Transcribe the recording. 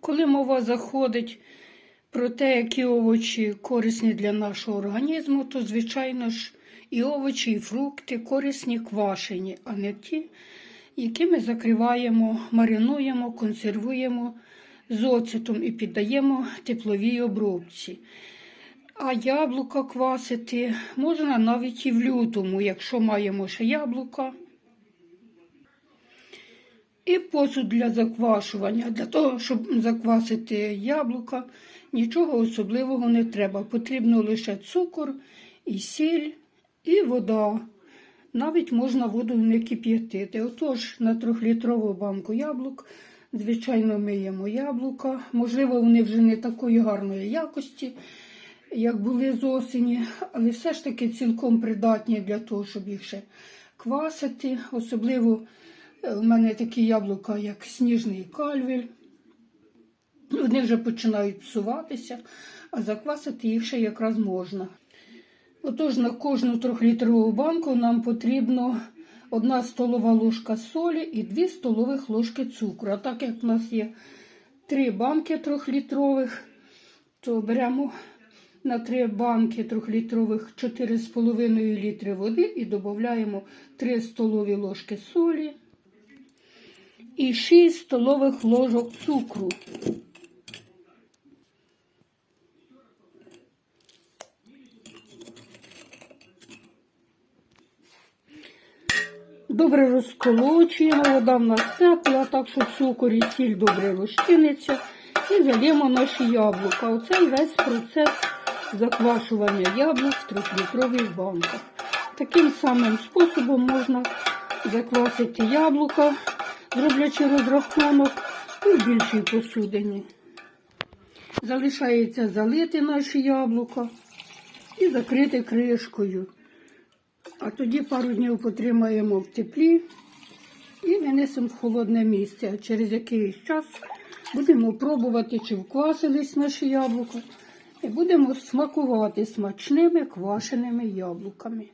Коли мова заходить про те, які овочі корисні для нашого організму, то, звичайно ж, і овочі, і фрукти корисні квашені, а не ті, які ми закриваємо, маринуємо, консервуємо з оцетом і піддаємо тепловій обробці. А яблука квасити можна навіть і в лютому, якщо маємо ще яблука. І посуд для заквашування. Для того, щоб заквасити яблука, нічого особливого не треба. Потрібно лише цукор, і сіль, і вода. Навіть можна воду не кип'ятити. Отож, на трьохлітрову банку яблук, звичайно, миємо яблука. Можливо, вони вже не такої гарної якості, як були з осені, але все ж таки цілком придатні для того, щоб їх ще квасити. Особливо у мене такі яблука, як сніжний кальвіль. Вони вже починають псуватися, а заквасити їх ще якраз можна. Отож, на кожну трьохлітрову банку нам потрібно одна столова ложка солі і 2 столових ложки цукру. А так як в нас є три банки трьохлітрових, то беремо на три банки трьохлітрових 4,5 літри води і додаємо 3 столові ложки солі і 6 столових ложок цукру. Добре розколочуємо, вода в нас тепла, так що цукор і сіль добре розчиниться. І залємо наші яблука. Оце весь процес заквашування яблук в трьохлітрових банках. Таким самим способом можна заквасити яблука, зроблячи розрахунок у більшій посудині. Залишається залити наші яблука і закрити кришкою. А тоді пару днів потримаємо в теплі і винесемо в холодне місце. Через якийсь час будемо пробувати, чи вквасились наші яблука, і будемо смакувати смачними квашеними яблуками.